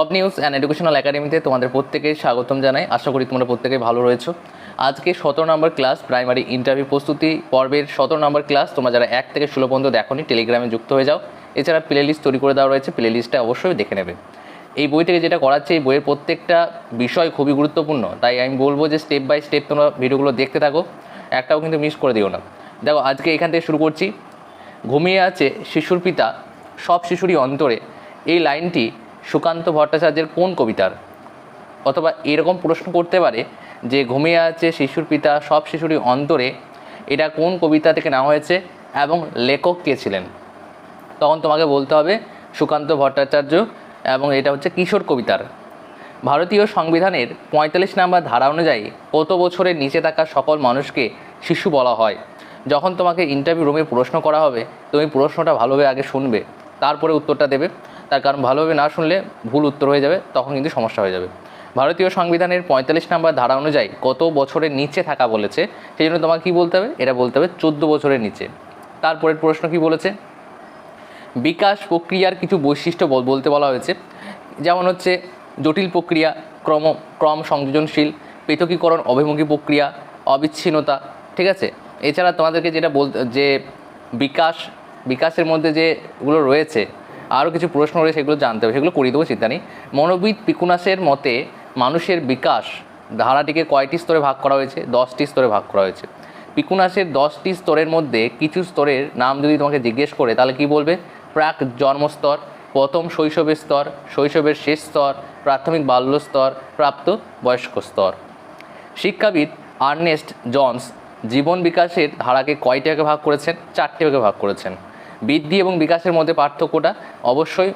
Top news and educational একাডেমিতে তোমাদের প্রত্যেকে স্বাগতম জানাই। আশা করি তোমরা প্রত্যেকে ভালো রয়েছো। আজকে সতেরো নম্বর ক্লাস প্রাইমারি ইন্টারভিউ প্রস্তুতি। পর্বের সতেরো নম্বর ক্লাস তোমরা যারা এক থেকে ষোলো পর্যন্ত দেখোনি টেলিগ্রামে যুক্ত হয়ে যাও। এছাড়া প্লে লিস্ট তৈরি করে দেওয়া রয়েছে প্লে লিস্টটা অবশ্যই দেখে নেবে। এই বই থেকে যেটা করাচ্ছে এই বইয়ের প্রত্যেকটা বিষয় খুবই গুরুত্বপূর্ণ। তাই আমি বলব যে স্টেপ বাই স্টেপ তোমরা ভিডিওগুলো দেখতে থাকো, একটাও কিন্তু মিস করে দিও না। দেখো, আজকে এখান থেকে শুরু করছি। ঘুমিয়ে আছে শিশুর পিতা, সব শিশুরই অন্তরে। এই লাইনটি সুকান্ত ভট্টাচার্যের কোন কবিতার? অথবা এরকম প্রশ্ন করতে পারে যে ঘুমিয়ে আছে শিশুর পিতা, সব শিশুরই অন্তরে, এটা কোন কবিতা থেকে নেওয়া হয়েছে এবং লেখক কে ছিলেন? তখন তোমাকে বলতে হবে সুকান্ত ভট্টাচার্য এবং এটা হচ্ছে কিশোর কবিতার। ভারতীয় সংবিধানের পঁয়তাল্লিশ নাম্বার ধারা অনুযায়ী কত বছরের নিচে থাকা সকল মানুষকে শিশু বলা হয়? যখন তোমাকে ইন্টারভিউ রুমে প্রশ্ন করা হবে, তুমি প্রশ্নটা ভালোভাবে আগে শুনবে, তারপরে উত্তরটা দেবে। তার কারণ ভালোভাবে না শুনলে ভুল উত্তর হয়ে যাবে, তখন কিন্তু সমস্যা হয়ে যাবে। ভারতীয় সংবিধানের পঁয়তাল্লিশ নাম্বার ধারা অনুযায়ী কত বছরের নিচে থাকা বলেছে, সেই জন্য তোমাকে কী বলতে হবে? এটা বলতে হবে চোদ্দ বছরের নিচে। তারপরের প্রশ্ন কি বলেছে? বিকাশ প্রক্রিয়ার কিছু বৈশিষ্ট্য বলতে বলা হয়েছে। যেমন হচ্ছে, জটিল প্রক্রিয়া, ক্রম ক্রম সংযোজনশীল, পৃথকীকরণ অভিমুখী প্রক্রিয়া, অবিচ্ছিন্নতা, ঠিক আছে? এছাড়া তোমাদেরকে যেটা বল, যে বিকাশ, বিকাশের মধ্যে যেগুলো রয়েছে আরও কিছু প্রশ্ন রয়েছে, সেগুলো জানতে হবে, সেগুলো করিয়ে দেবো, চিন্তা নেই। মনোবিদ পিকুনাসের মতে মানুষের বিকাশ ধারাটিকে কয়টি স্তরে ভাগ করা হয়েছে? দশটি স্তরে ভাগ করা হয়েছে। পিকুনাসের দশটি স্তরের মধ্যে কিছু স্তরের নাম যদি তোমাকে জিজ্ঞেস করে, তাহলে কি বলবে? প্রাক জন্মস্তর, প্রথম শৈশবের স্তর, শৈশবের শেষ স্তর, প্রাথমিক বাল্য স্তর প্রাপ্ত বয়স্ক স্তর। শিক্ষাবিদ আর্নেস্ট জনস জীবন বিকাশের ধারাকে কয়টি ভাগে করেছেন? চারটি ভাগ করেছেন। বৃদ্ধি এবং বিকাশের মধ্যে পার্থক্যটা অবশ্যই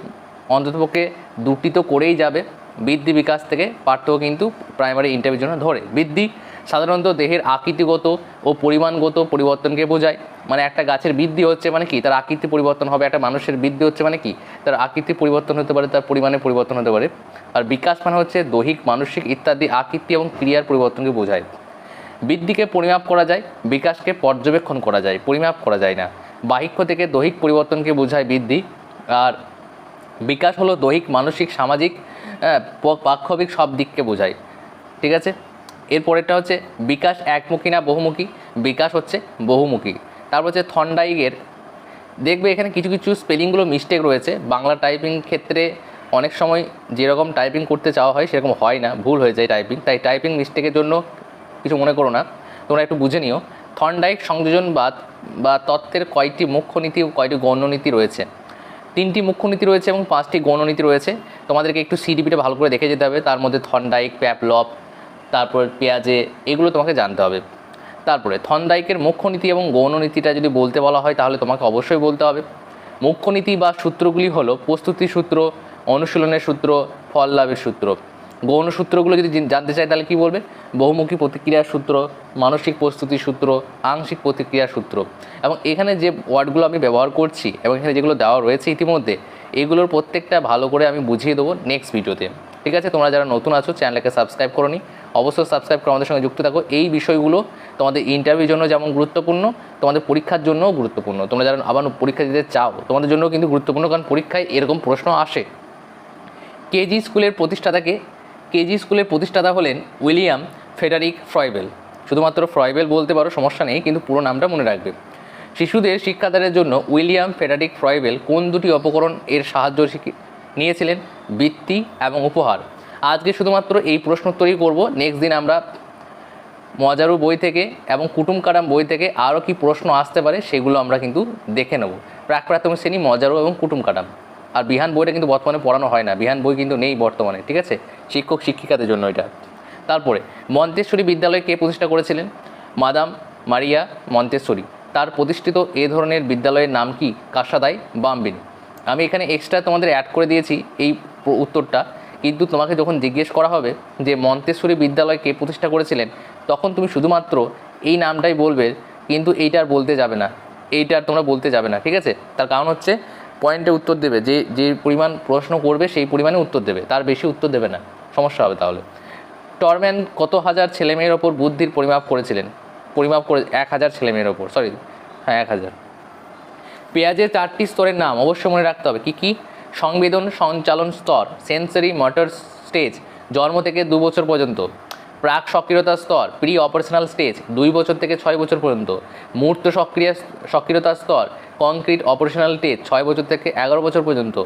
অন্ততপক্ষে দুটি তো করেই যাবে। বৃদ্ধি, বিকাশ থেকে পার্থক্য কিন্তু প্রাইমারি ইন্টারভিউর জন্য ধরে। বৃদ্ধি সাধারণত দেহের আকৃতিগত ও পরিমাণগত পরিবর্তনকে বোঝায়। মানে একটা গাছের বৃদ্ধি হচ্ছে মানে কি? তার আকৃতি পরিবর্তন হবে, একটা মানুষের বৃদ্ধি হচ্ছে মানে কি? তার আকৃতি পরিবর্তন হতে পারে, তার পরিমাণে পরিবর্তন হতে পারে। আর বিকাশ মানে হচ্ছে দৈহিক, মানসিক ইত্যাদি আকৃতি এবং ক্রিয়ার পরিবর্তনকে বোঝায়। বৃদ্ধিকে পরিমাপ করা যায়, বিকাশকে পর্যবেক্ষণ করা যায়, পরিমাপ করা যায় না। বাহিক্য থেকে দৈহিক পরিবর্তনকে বোঝায় বৃদ্ধি। আর বিকাশ হলো দৈহিক, মানসিক, সামাজিক প- পাক্ষবিক সব দিককে বোঝায়। ঠিক আছে? এরপরেরটা হচ্ছে বিকাশ একমুখী না বহুমুখী? বিকাশ হচ্ছে বহুমুখী। তারপর হচ্ছে থন্ডাইগের। দেখবে এখানে কিছু কিছু স্পেলিংগুলো মিস্টেক রয়েছে। বাংলা টাইপিং ক্ষেত্রে অনেক সময় যেরকম টাইপিং করতে চাওয়া হয়, সেরকম হয় না। ভুল হয়ে যায় টাইপিং তাই টাইপিং মিস্টেকের জন্য কিছু মনে করো না। তোমরা একটু বুঝে নিও। থন্ডাইক সংযোজনবাদ বা তত্ত্বের কয়টি মুখ্য নীতি ও কয়টি গণ্য নীতি রয়েছে? তিনটি মুখ্য নীতি রয়েছে এবং পাঁচটি গণনীতি রয়েছে। তোমাদেরকে একটু সিডিপিটা ভালো করে দেখে যেতে হবে। তার মধ্যে থন্ডাইক প্যাপলপ, তারপর পেঁয়াজে, এগুলো তোমাকে জানতে হবে। তারপরে থন্ডাইকের মুখ্য নীতি এবং গৌণনীতিটা যদি বলতে বলা হয়, তাহলে তোমাকে অবশ্যই বলতে হবে। মুখ্য নীতি বা সূত্রগুলি হলো প্রস্তুতি সূত্র, অনুশীলনের সূত্র, ফল লাভের সূত্র। গৌণ সূত্রগুলো যদি জানতে চাই তাহলে কি বলবে? বহুমুখী প্রতিক্রিয়ার সূত্র, মানসিক প্রস্তুতি সূত্র, আংশিক প্রতিক্রিয়ার সূত্র। এবং এখানে যে ওয়ার্ডগুলো আমি ব্যবহার করছি এবং এখানে যেগুলো দেওয়া রয়েছে ইতিমধ্যে, এগুলোর প্রত্যেকটা ভালো করে আমি বুঝিয়ে দেবো নেক্সট ভিডিওতে। ঠিক আছে? তোমরা যারা নতুন আছো চ্যানেলকে সাবস্ক্রাইব করো নি অবশ্যই সাবস্ক্রাইব করে আমাদের সঙ্গে যুক্ত থাকো। এই বিষয়গুলো তোমাদের ইন্টারভিউর জন্য যেমন গুরুত্বপূর্ণ, তোমাদের পরীক্ষার জন্যও গুরুত্বপূর্ণ। তোমরা যারা আবার পরীক্ষা দিতে চাও, তোমাদের জন্য কিন্তু গুরুত্বপূর্ণ, কারণ পরীক্ষায় এরকম প্রশ্ন আসে। কেজি স্কুলের প্রতিষ্ঠাতাকে কেজি স্কুলের প্রতিষ্ঠাতা হলেন উইলিয়াম ফেডারিক ফ্রয়েবেল। শুধুমাত্র ফ্রয়েবেল বলতে পারো সমস্যা নেই, কিন্তু পুরো নামটা মনে রাখবে। শিশুদের শিক্ষাদানের জন্য উইলিয়াম ফেডারিক ফ্রয়েবেল কোন দুটি অপকরণ এর সাহায্য নিয়েছিলেন? বৃত্তি এবং উপহার। আজকে শুধুমাত্র এই প্রশ্ন প্রশ্নোত্তরই করব। নেক্সট দিন আমরা মজারু বই থেকে এবং কুটুম কারাম বই থেকে আরও কি প্রশ্ন আসতে পারে সেগুলো আমরা কিন্তু দেখে নেব। প্রাক প্রাথমিক শ্রেণি মজারু এবং কুটুম কাটাম আর বিহান বইটা কিন্তু বর্তমানে পড়ানো হয় না। বিহান বই কিন্তু নেই বর্তমানে, ঠিক আছে? শিক্ষক, শিক্ষিকাদের জন্য এটা। তারপরে, মন্তেশ্বরী বিদ্যালয় কে প্রতিষ্ঠা করেছিলেন? Madam Maria Montessori. তার প্রতিষ্ঠিত এ ধরনের বিদ্যালয়ের নাম কি? কাসাদাই বাম্বিনী। আমি এখানে এক্সট্রা তোমাদের অ্যাড করে দিয়েছি এই উত্তরটা। কিন্তু তোমাকে যখন জিজ্ঞেস করা হবে যে মন্তেশ্বরী বিদ্যালয় কে প্রতিষ্ঠা করেছিলেন, তখন তুমি শুধুমাত্র এই নামটাই বলবে, কিন্তু এইটা আর বলতে যাবে না। এইটা আর তোমরা বলতে যাবে না, ঠিক আছে? তার কারণ হচ্ছে পয়েন্টে উত্তর দেবে, যে যে পরিমাণ প্রশ্ন করবে সেই পরিমাণে উত্তর দেবে, তার বেশি উত্তর দেবে না, সমস্যা হবে তাহলে। টরম্যান কত হাজার ছেলেমেয়ের ওপর বুদ্ধির পরিমাপ করেছিলেন? পরিমাপ করে, এক হাজার ছেলেমেয়ের ওপর সরি হ্যাঁ এক হাজার। পেঁয়াজের চারটি স্তরের নাম অবশ্যই মনে রাখতে হবে, কি কি? সংবেদন সঞ্চালন স্তর, সেন্সরি মোটর স্টেজ, জন্ম থেকে দু বছর পর্যন্ত। প্রাক সক্রিয়তা স্তর প্রি অপারেশনাল স্টেজ, দুই বছর থেকে ছয় বছর পর্যন্ত। মূর্ত সক্রিয়, সক্রিয়তা স্তর কংক্রিট অপারেশনাল স্টেজ ছয় বছর থেকে এগারো বছর পর্যন্ত।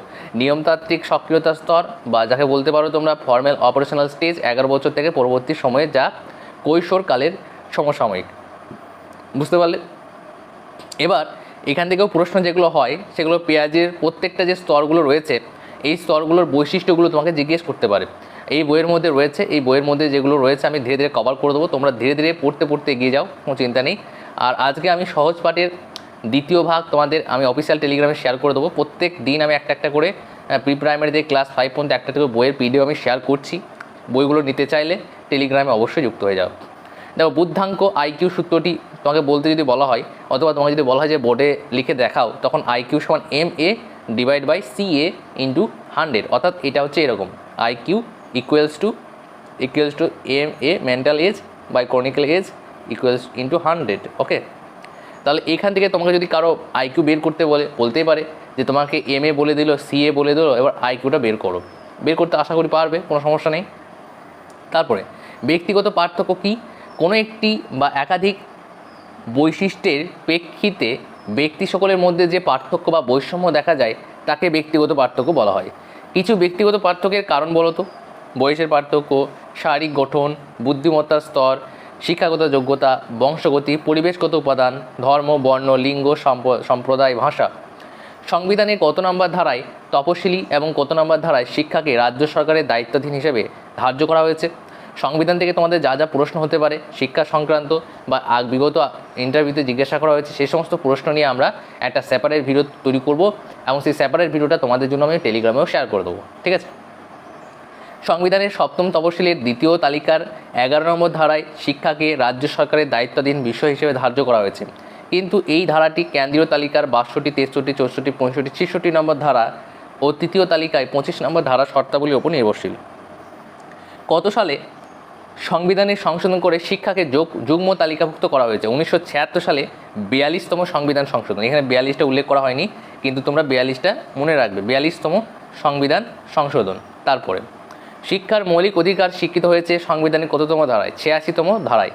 নিয়মতান্ত্রিক সক্রিয়তা স্তর বা যাকে বলতে পারো তোমরা ফর্মাল অপারেশনাল স্টেজ এগারো বছর থেকে পরবর্তী সময়ে যা কৈশোরকালের সমসাময়িক। বুঝতে পারলে? এবার এখান থেকেও প্রশ্ন যেগুলো হয়, সেগুলো পেঁয়াজের প্রত্যেকটা যে স্তরগুলো রয়েছে, এই স্তরগুলোর বৈশিষ্ট্যগুলো তোমাকে জিজ্ঞেস করতে পারে। এই বইয়ের মধ্যে রয়েছে, এই বইয়ের মধ্যে যেগুলো রয়েছে আমি ধীরে ধীরে কভার করে দেবো। তোমরা ধীরে ধীরে পড়তে পড়তে এগিয়ে যাও, কোনো চিন্তা নেই। আর আজকে আমি সহজ পাঠের দ্বিতীয় ভাগ তোমাদের আমি অফিসিয়াল টেলিগ্রামে শেয়ার করে দেবো। প্রত্যেক দিন আমি একটা একটা করে প্রি প্রাইমারি থেকে ক্লাস ফাইভ পর্যন্ত একটা থেকে বইয়ের পিডিও আমি শেয়ার করছি। বইগুলো নিতে চাইলে টেলিগ্রামে অবশ্যই যুক্ত হয়ে যাও। দেখো, বুদ্ধাঙ্ক আইকিউ সূত্রটি তোমাকে বলতে যদি বলা হয়, অথবা তোমাকে যদি বলা হয় যে বোর্ডে লিখে দেখাও, তখন আইকিউ সমান M A divide by C A into hundred অর্থাৎ এটা হচ্ছে এরকম IQ equals to equals to M A mental age by chronical age equals into hundred okay তাহলে এখান থেকে তোমাকে যদি কারও আইকিউ বের করতে বলে, বলতেই পারে যে তোমাকে এম এ বলে দিল সি এ বলে দিল, এবার আইকিউটা বের করো। বের করতে আশা করি পারবে, কোনো সমস্যা নেই। তারপরে, ব্যক্তিগত পার্থক্য কী? কোনো একটি বা একাধিক বৈশিষ্ট্যের প্রেক্ষিতে ব্যক্তি সকলের মধ্যে যে পার্থক্য বা বৈষম্য দেখা যায়, তাকে ব্যক্তিগত পার্থক্য বলা হয়। কিছু ব্যক্তিগত পার্থক্যের কারণ বলো তো। বয়সের পার্থক্য, শারীরিক গঠন, বুদ্ধিমত্তার স্তর শিক্ষাগত যোগ্যতা, বংশগতি, পরিবেশগত উপাদান, ধর্ম, বর্ণ, লিঙ্গ সম্প্রদায়, ভাষা। সংবিধানের কত নম্বর ধারায় তপশিলি এবং কত নম্বর ধারায় শিক্ষাকে রাজ্য সরকারের দায়িত্বাধীন হিসেবে ধার্য করা হয়েছে? সংবিধান থেকে তোমাদের যা যা প্রশ্ন হতে পারে, শিক্ষা সংক্রান্ত বা আগ, বিগত ইন্টারভিউতে জিজ্ঞাসা করা হয়েছে সেই সমস্ত প্রশ্ন নিয়ে আমরা একটা সেপারেট ভিডিও তৈরি করব এবং সেই সেপারেট ভিডিওটা তোমাদের জন্য আমি টেলিগ্রামেও শেয়ার করে দেবো। ঠিক আছে? সংবিধানের সপ্তম তপশিলের দ্বিতীয় তালিকার এগারো নম্বর ধারায় শিক্ষাকে রাজ্য সরকারের দায়িত্বাধীন বিষয় হিসেবে ধার্য করা হয়েছে। কিন্তু এই ধারাটি কেন্দ্রীয় তালিকার বাষট্টি, তেষট্টি, চৌষট্টি, পঁয়ষট্টি, ছেষট্টি নম্বর ধারা ও তৃতীয় তালিকায় পঁচিশ নম্বর ধারা শর্তাবলীর ওপর নির্ভরশীল। কত সালে সংবিধানের সংশোধন করে শিক্ষাকে যোগ, যুগ্ম তালিকাভুক্ত করা হয়েছে? উনিশশো ছিয়াত্তর সালে বিয়াল্লিশতম সংবিধান সংশোধন। এখানে বিয়াল্লিশটা উল্লেখ করা হয়নি, কিন্তু তোমরা বিয়াল্লিশটা মনে রাখবে। বিয়াল্লিশতম সংবিধান সংশোধন। তারপরে শিক্ষার মৌলিক অধিকার স্বীকৃত হয়েছে সংবিধানের কততম ধারায়? ছিয়াশিতম ধারায়।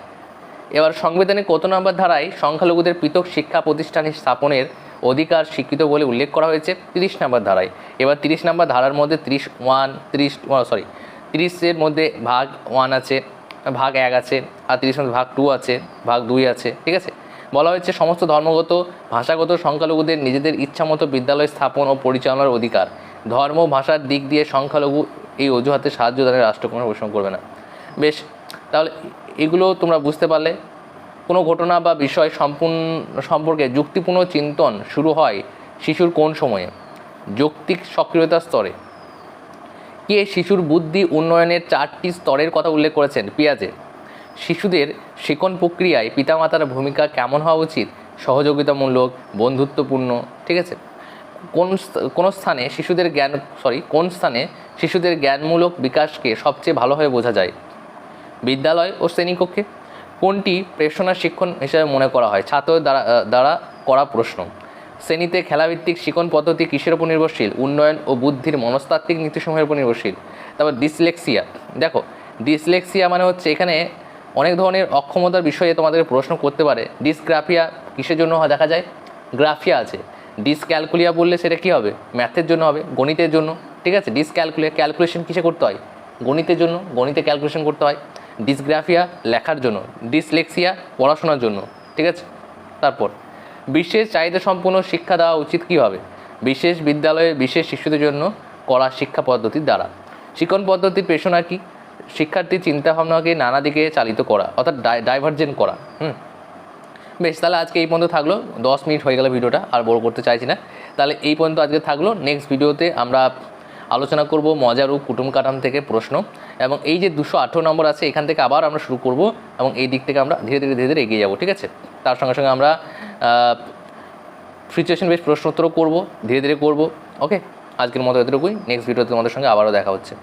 এবার সংবিধানের কত নম্বর ধারায়? সংখ্যালঘুদের পৃথক শিক্ষা প্রতিষ্ঠান স্থাপনের অধিকার স্বীকৃত বলে উল্লেখ করা হয়েছে তিরিশ নম্বর ধারায়। এবার তিরিশ নম্বর ধারার মধ্যে তিরিশ ওয়ান, তিরিশ সরি তিরিশের মধ্যে ভাগ ওয়ান আছে, ভাগ এক আছে, আর তিরিশের মধ্যে ভাগ টু আছে, ভাগ দুই আছে, ঠিক আছে? বলা হয়েছে সমস্ত ধর্মগত, ভাষাগত সংখ্যালঘুদের নিজেদের ইচ্ছামতো বিদ্যালয় স্থাপন ও পরিচালনার অধিকার। ধর্ম ভাষার দিক দিয়ে সংখ্যালঘু এই অজুহাতে সাহায্য দানের রাষ্ট্র কোনো করবে না বেশ, তাহলে এগুলো তোমরা বুঝতে পারলে। কোনো ঘটনা বা বিষয় সম্পূর্ণ, সম্পর্কে যুক্তিপূর্ণ চিন্তন শুরু হয় শিশুর কোন সময়ে? যৌক্তিক সক্রিয়তা স্তরে। কে শিশুর বুদ্ধি উন্নয়নের চারটি স্তরের কথা উল্লেখ করেছেন পিয়াজে শিশুদের শিক্ষণ প্রক্রিয়ায় পিতামাতার ভূমিকা কেমন হওয়া উচিত? সহযোগিতামূলক, বন্ধুত্বপূর্ণ, ঠিক আছে? কোন কোন স্থানে শিশুদের জ্ঞান সরি কোন স্থানে শিশুদের জ্ঞানমূলক বিকাশকে সবচেয়ে ভালোভাবে বোঝা যায়? বিদ্যালয় ও শ্রেণীকক্ষে? কোনটি প্রেষণা শিক্ষণ হিসেবে মনে করা হয়? ছাত্র দ্বারা দ্বারা করা প্রশ্ন। শ্রেণীতে খেলাভিত্তিক শিক্ষণ পদ্ধতি কিসের উপর নির্ভরশীল? উন্নয়ন ও বুদ্ধির মনস্তাত্ত্বিক নীতিসমূহের উপর নির্ভরশীল। তারপর ডিসলেক্সিয়া। দেখো, ডিসলেক্সিয়া মানে হচ্ছে এখানে অনেক ধরনের অক্ষমতার বিষয়ে তোমাদের প্রশ্ন করতে পারে। ডিসগ্রাফিয়া কিসের জন্য দেখা যায়? গ্রাফিয়া আছে। ডিসক্যালকুলিয়া বললে সেটা কী হবে? ম্যাথের জন্য হবে, গণিতের জন্য। ঠিক আছে? ডিসক্যালকুলিয়া ক্যালকুলেশন কিসে করতে হয়? গণিতের জন্য, গণিতে ক্যালকুলেশন করতে হয়। ডিসগ্রাফিয়া লেখার জন্য, ডিসলেক্সিয়া পড়াশোনার জন্য। ঠিক আছে? তারপর, বিশেষ চাহিদা সম্পন্ন শিক্ষা দেওয়া উচিত কীভাবে বিশেষ বিদ্যালয়ে বিশেষ শিশুদের জন্য করা শিক্ষা পদ্ধতির দ্বারা। শিক্ষণ পদ্ধতির পেশনা কি? শিক্ষার্থীর চিন্তাভাবনাকে নানা দিকে চালিত করা, অর্থাৎ ডাইভার্জেন্ট করা, হুম। বেশ, তাহলে আজকে এই পর্যন্ত থাকল। দশ মিনিট হয়ে গেল ভিডিওটা, আর বড় করতে চাইছি না। তাহলে এই পর্যন্ত আজকে থাকল। নেক্সট ভিডিওতে আমরা আলোচনা করব মজার ও কুটুম কাটাম থেকে প্রশ্ন। এবং এই যে দুশো আঠেরো নম্বর আছে, এখান থেকে আবার আমরা শুরু করব এবং এই দিক থেকে আমরা ধীরে ধীরে ধীরে ধীরে এগিয়ে যাব, ঠিক আছে? তার সঙ্গে সঙ্গে আমরা সিচুয়েশন বেশ প্রশ্নোত্তরও করব, ধীরে ধীরে করব ওকে আজকের মতো এতটুকুই। নেক্সট ভিডিওতে তোমাদের সঙ্গে আবারও দেখা হচ্ছে।